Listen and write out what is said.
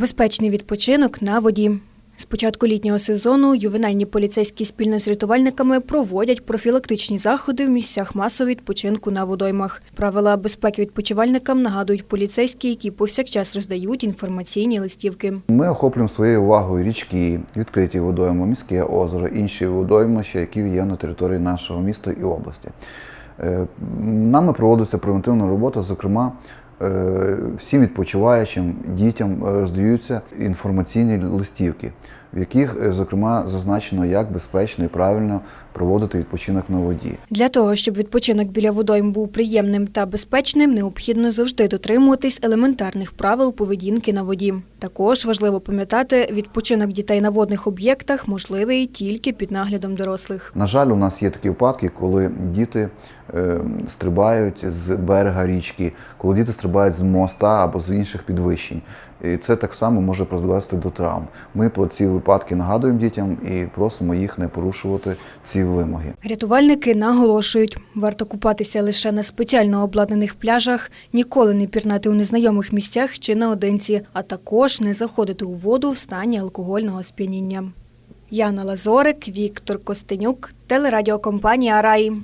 Безпечний відпочинок на воді. З початку літнього сезону ювенальні поліцейські спільно з рятувальниками проводять профілактичні заходи в місцях масового відпочинку на водоймах. Правила безпеки відпочивальникам нагадують поліцейські, які повсякчас роздають інформаційні листівки. Ми охоплюємо своєю увагою річки, відкриті водойми, міське озеро, інші водоймища, які є на території нашого міста і області. Е, Нами проводиться превентивна робота, зокрема. Е, Всім відпочиваючим дітям е, здаються інформаційні листівки, в яких, е, зокрема, зазначено, як безпечно і правильно проводити відпочинок на воді. Для того, щоб відпочинок біля водойм був приємним та безпечним, необхідно завжди дотримуватись елементарних правил поведінки на воді. Також важливо пам'ятати, відпочинок дітей на водних об'єктах можливий тільки під наглядом дорослих. На жаль, у нас є такі випадки, коли діти е, стрибають з берега річки, коли діти стрибають з моста або з інших підвищень. І це так само може призвести до травм. Ми про ці випадки нагадуємо дітям і просимо їх не порушувати ці вимоги. Рятувальники наголошують, варто купатися лише на спеціально обладнаних пляжах, ніколи не пірнати у незнайомих місцях чи наодинці, а також не заходити у воду в стані алкогольного сп'яніння. Яна Лазорик, Віктор Костенюк, телерадіокомпанія Раї.